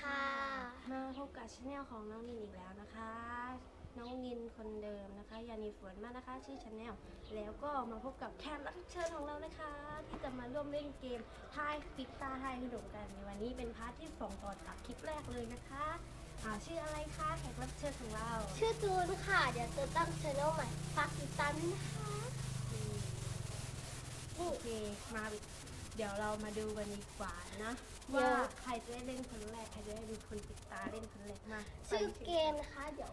ค่ะ มาพบกับช anel ของน้องนินอีกแล้วนะคะ น้องนินคนเดิมนะคะยานีฝนมากนะคะ ชื่อช anel แล้วก็มาพบกับแขกรับเชิญของเรานะคะ ที่จะมาร่วมเล่นเกมทายปิดตาทายขนมกันในวันนี้เป็นพาร์ทที่สองต่อจากคลิปแรกเลยนะคะอ่าชื่ออะไรคะแขกรับเชิญของเราชื่อจูนค่ะ เดี๋ยวจะตั้งช anel ใหม่ฝากติดตามด้วยนะคะอืมโอเคมา เดี๋ยวเรามาดูกันดีกว่านะ ว่าใครจะได้เล่นคนแรกใครจะได้เป็นคนปิดตาเล่นคนแรกมาชื่อเกมนะคะ เดี๋ยว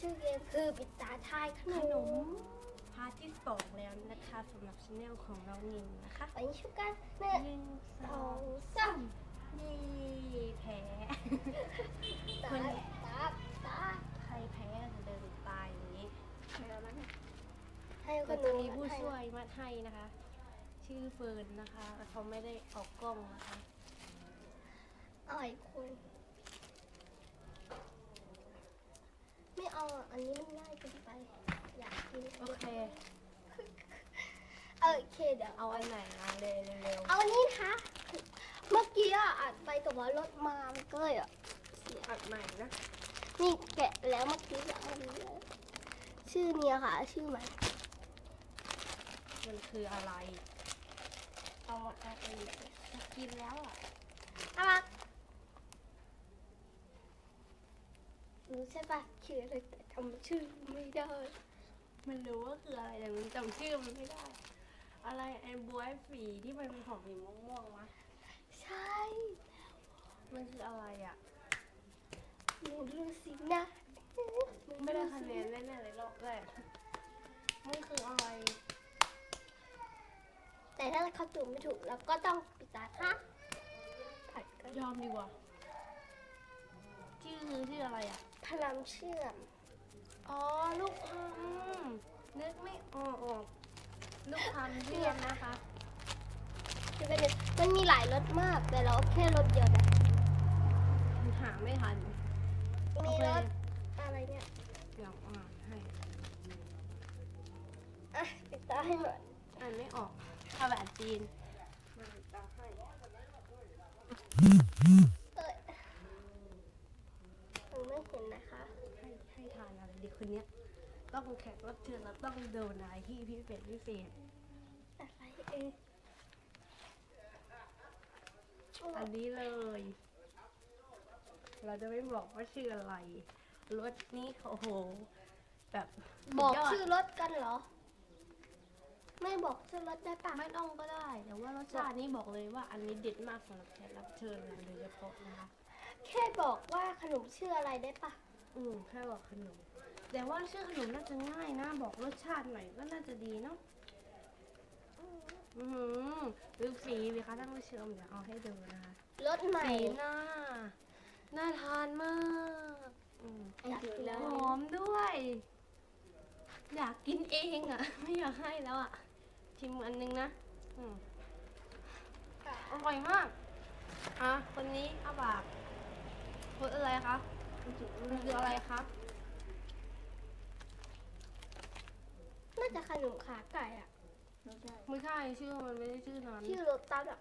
ชื่อเกมคือปิดตาทายขขนนมมพาร์ทที่สองแล้วนะคะสำหรับช anel ของน้องนินนะคะไปชุบกันหนึ่งหนึ่งสสอองงสามนี่แพ้ตาตาตาใครแพ้จะเดินตายอย่างนี้ให้คก็นจะหมีนึ่งผู้ให้ช่วยมาให้นะคะ ชื่อเฟิร์นนะคะแต่เขาไม่ได้ออกกล้องนะคะ อ่อยคนไม่เอาอะอันนี้มันง่ายเกินไป อยากกินโอเค โอเคเดี๋ยวเอาอันไหนมาเลยเร็วเอานี่นะคะเมื่อกี้อะอัดไปกับว่ารถมามันก็เลยอะเสีย ๆอัดใหม่นะนี่แกะแล้วเมื่อกี้จะเอานี้เลยชื่อเนี่ยค่ะ ชื่อใหม่มันคืออะไร เอามาเอาไปเลยจะกินแล้วอะน่ารัก รู้ใช่ปะชื่ออะไรแต่จำชื่อไม่ได้ มันรู้ว่าคืออะไรแต่มันจำชื่อมันไม่ได้ อะไรไอ้บวยฝีที่มันเป็นของสีม่วงๆวะใช่ มันคืออะไรอะหนูรู้สินะไม่ได้คะแนนแน่ๆเลยรอบแรกมันคืออะไร แต่ถ้าเขาจุ่มไม่ถูกเราก็ต้องปิดตาค่ะผัดกันยอมดีกว่าชื่อคือชื่ออะไรอะ พลังเชื่อม อ๋อ ลูกพัมนึกไม่ออกออกลูกพัมเชื่อมนะคะคือเป็นมันมีหลายรสมาก แต่เราเอาแค่รสเดียวนะ หาไม่ทัน มีรสโออะไรเนี่ยเคเดี๋ยวอ่านให้ อะปิดตาให้หน่อยอ่านไม่ออกภาษาจีนมาตาให้ เอ้ยมันไม่เห็นนะคะ ให้ให้ทานอะไรดีคนเนี้ย ต้องแขกรับเชิญแล้วต้องโดนอะไรที่พิเศษพิเศษอะไรเอ่ยอันนี้เลย เราจะไม่บอกว่าชื่ออะไร รถนี้โอ้โห แบบบอกสุดยดชื่อรสกันเหรอ ไม่บอกชื่อรสได้ปะไม่ต้องก็ได้ แต่ว่ารสชาตินี้บอกเลยว่าอันนี้เด็ดมากสำหรับแขกรับเชิญเราโดยเฉพาะนะคะ แค่บอกว่าขนมชื่ออะไรได้ปะอืมแค่บอกขนม แต่ว่าชื่อขนมน่าจะง่ายนะ บอกรสชาติหน่อยก็น่าจะดีเนาะอือหือดูสีสิคะท่านผู้ชมเดี๋ยวเอาให้ดูนะคะรสใหม่สีหน้าน่าทานมากอืมอยากกินแล้วหอมด้วย อยากกินเองอะ ไม่อยากให้แล้วอะชิมอันนึงนะอืมอร่อยมาก อะ คนนี้อาบากรสอะไรคะมันคืออะไรคะ น่า จะขนมขาไก่อะไม่ใช่ชื่อมันไม่ได้ชื่อนั้นชื่อรสตัดอะ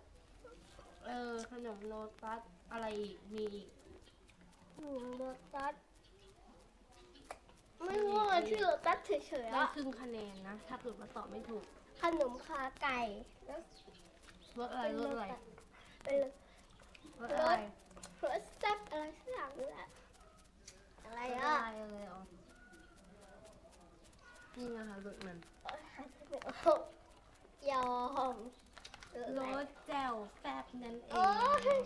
เออขนมโลตัสอะไรอีกมีอีกขนมรสตัดไม่รู้ว่าชื่อรสตัดเฉยๆได้อะครึ่งคะแนนนะ ถ้าเกิดว่าตอบไม่ถูกขนมขาไก่แล้วรสอะไรเป็นรรสสอะไรตัดเป็นรส รสอะไรรสแซ่บอะไรสักอย่างนี่แหละอะไรรสอะอะไรเลยอ๋อ นี่นะคะรสมันยอมรสแจ่วแซ่บนั่นเอโอ้งย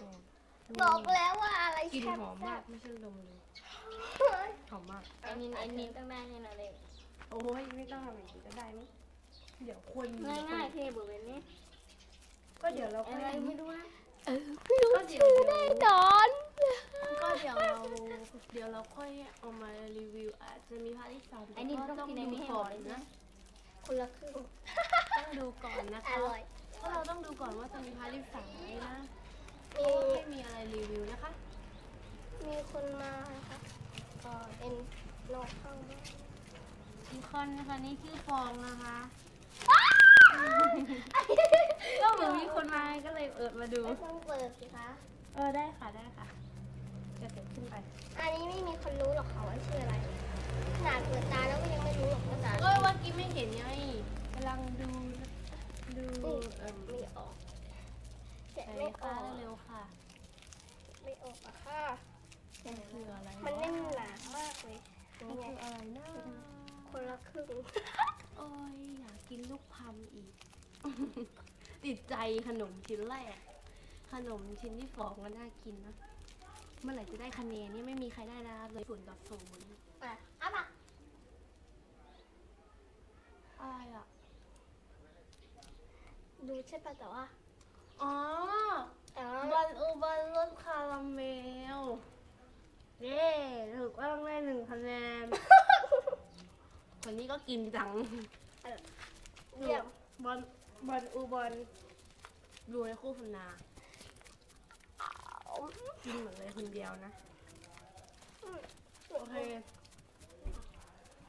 บอกแล้วว่าอะไรกลินแซ่บหอมแซ่มากบไม่ใช่ดมเลยหอมมากไอ้นินไอ้นินต้องได้แน่นอนเลยโอ้ยไม่ต้องทำอย่างนี้ก็ได้มั้งเดี๋ยวคนง่ายๆเทบุ๋มนี้ก็เดี๋ยวเราค่อยไม่รู้นะเออไม่รู้ชื่อแน่นอนก็ เดี๋ยวเราเดี๋ยวเราค่อยเอามารีวิวอาจจะมีพาร์ทที่สามแต่ก็ต้องดูก่อนนะคนละครึ่งต้องดูก่อนนะอคะร่อยเพราะเราต้องดูก่อนว่าจะมีพาร์ทที่สามไหมนะเพมีราะว่าไม่มีอะไรรีวิวนะคะ มีคนมานะคะก็เป็นนกข้างบ้านอีกคนนะคะนี่ชื่อฟองนะคะ ก็เหมือนมีคนมาก็เลยเอิดมาดู ไม่ต้องเปิดสิคะ เออได้ค่ะได้ค่ะ จะเกิดขึ้นไป อันนี้ไม่มีคนรู้หรอกค่ะว่าชื่ออะไรขนาดเปิดตาแล้วก็ยังไม่รู้หรอกภาษาเอ้ยเมื่อกี้ไม่เห็นไงกำลังดูดูเอ่อไม่ออกแกะไหนไม่อค่ะอกเร็วค่ะ ไม่ออกอะค่ะมันคืออะไรมันแน่นหนามากเลยมันคืออะไรนะคนละครึ่งโอ้ยอยากกินลูกพัมอีก ติดใจขนมชิ้นแรกขนมชิ้นที่สองก็น่ากินนะ เมื่อไหร่จะได้คะแนนนี่ไม่มีใครได้นะครับเลยศูนย์ต่อศูนย์อะเอาปะอะไรอะ ดูใช่ปะแต่ว่าอ๋ออ๋อบันอุบันรสคาราเมล เย้ถูกต้องได้หนึ่งคะแนน คนนี้ก็กินจังเยี่ยมบอลบอลอูบอลดูในคู่พนา กินหมดเลยคนเดียวนะ โอเค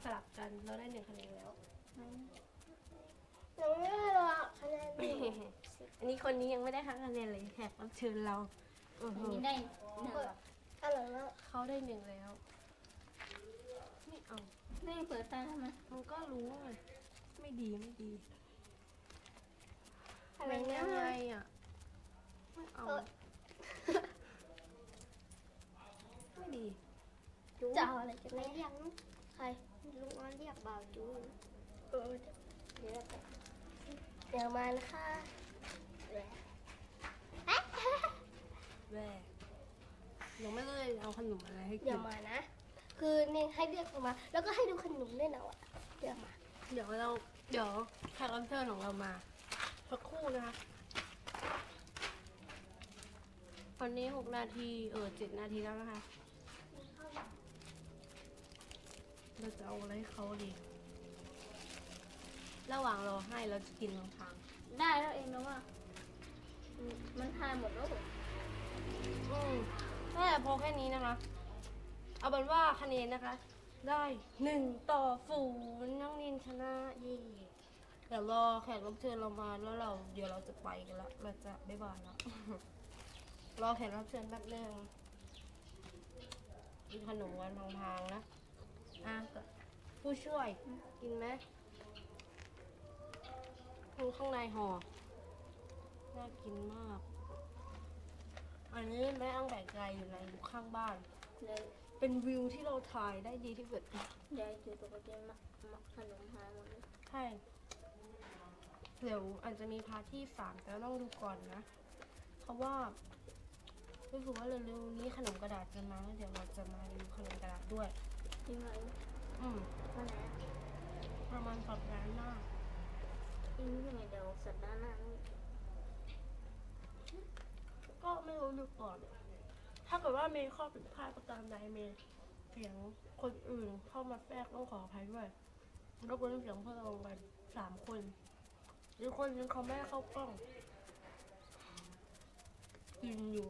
สลับกันเราได้หนึ่งคะแนนแล้ว ยังไม่ได้หรอกคะแนนหนึ่งอันนี้คนนี้ยังไม่ได้คะแนนเลยแขกรับเชิญเราอื้อหือนี่ได้หนึ่งเหรออร่อยมากเขาได้หนึ่งแล้วไม่เอาไม่เปิดตาทำไมมันก็รู้ไงไม่ดีไม่ดีอะไรเป็นนะยังไงอะไม่เอา เออ ไม่ดีจะเอาอะไรกันแน่ยังใครลุงอ้อนเรียกบ่าวจูนเออเดี๋ยวก่อนเดี๋ยวมานะคะแหละเอ๊ะแว่ยังไม่เลยเอาขนมอะไรให้กิเดี๋ยวนมานะ คือเนี่ยให้เรียกออกมา แล้วก็ให้ดูขนมด้วยนะวะเดี๋ยวมา เดี๋ยวเราเดี๋ยวแขกรับเชิญของเรามาสักครู่นะคะตอนนี้หกนาทีเออเจ็ดนาทีแล้วนะคะ เราจะเอาอะไรให้เขาดี ระหว่างรอให้เราจะกินทาง ได้แล้วเองนะว่าอืมมันทายหมดแล้วเหรอๆอืมแต่พอแค่นี้นะคะ เอาเป็นว่าคะแนนนะคะ ได้หนึ่งต่อศูนย์น้องนินชนะเย่เดี๋ยวรอแขกรับเชิญเรามาแล้วเรา เดี๋ยวเราจะไปกันละเราจะบ๊ายบายแล้วรอแขกรับเชิญแป๊บนึงกินขนมกันพางๆนะ อะก็ผู้ช่วยกินไหมคือข้างในห่อน่ากินมาก อันนี้แม่อังแบกใจอยู่ในอยู่ข้างบ้าน ยายเป็นวิวที่เราถ่ายได้ดีที่สุด ยายถือปกติมามาขนมหายหมดเลยใช่ เดี๋ยวอาจจะมีพาร์ทที่สามแต่ต้องดูก่อนนะ เพราะว่ารู้สึกว่าเร็วๆนี้ขนมกระดาษจะมาแล้วเดี๋ยวเราจะมารีวิวขนมกระดาษด้วย จริงไหมอืมวันไหนประมาณสัปดาห์หน้าอีกนี่ไงเดี๋ยวสัปดาห์หน้านี่ก็ไม่รู้ดูก่อน ถ้าเกิดว่ามีข้อผิดพลาดประการใดมีเสียงคนอื่นเข้ามาแทรกต้องขออภัยด้วยรบกวนเสียงพวกเราไปสามคนหรือคนนึงเขาไม่ให้เข้ากล้องกินอยู่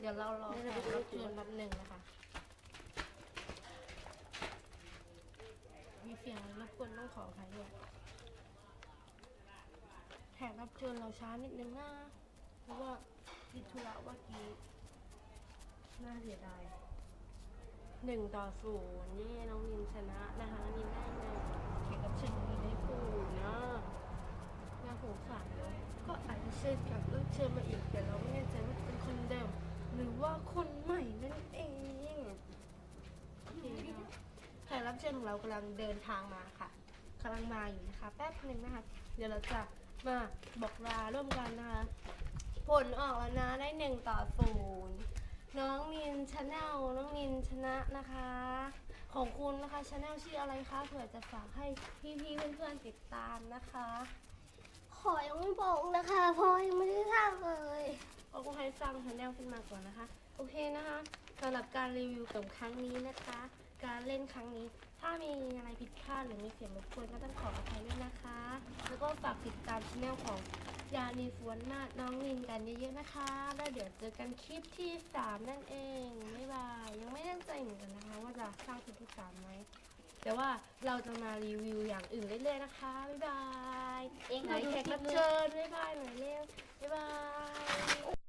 เดี๋ยวเรารอแขกรับเชิญแป๊บหนึ่งนะคะ เสียงรบกวนต้องขออภัยด้วยแขกรับเชิญเราช้านิดนึงนะเพราะว่าติดธุระเมื่อกี้น่าเสียดายหนึ่งต่อศูนย์นี่น้องนินชนะนะคะน้องนินได้หนึ่งแขกรับเชิญน้องนินได้ศูนะน่าสงสารเนาะก็อาจจะเชิญแขกรับเชิญมาอีกแต่เราไม่แน่ใจว่าเป็นคนเดิมหรือว่าคนใหม่นั่นเองโอเคนะคะแขก รับเชิญของเรากำลังเดินทางมาค่ะกำลังมาอยู่นะคะ แป๊บหนึ่งนะคะ เดี๋ยวเราจะมาบอกลาร่วมกันนะคะ ผลออกแล้วนะได้หนึ่งต่อศูนย์น้องนินชาแนลน้องนินชนะนะคะ ของคุณนะคะชาแนลชื่ออะไรคะเผื่อจะฝากให้พี่ๆเพื่อนๆติดตามนะคะขอยังไม่บอกนะคะเพราะยังไม่ได้สร้างเลยก็คงให้สร้างชาแนลขึ้นมาก่อนนะคะ โอเคนะคะสำหรับการรีวิวของครั้งนี้นะคะ การเล่นครั้งนี้ ถ้ามีอะไรผิดพลาดหรือมีเสียงรบกวนก็ต้องขออภัยด้วยนะคะ แล้วก็ฝากติดตามช anel ของยานีฟวนนาดน้องนินกันเยอะๆนะคะ แล้วเดี๋ยวเจอกันคลิปที่ 3 นั่นเอง บ๊ายบาย ยังไม่แน่ใจเหมือนกันนะคะ ว่าจะสร้างคลิปที่3ไหมแต่ว่าเราจะมารีวิวอย่างอื่นเรื่อยๆนะคะ บ๊ายบาย เองไหนก็ดูแขคกลิรัปบเลยเชิญ บ๊ายบายหน่อยเร็ว บ๊ายบาย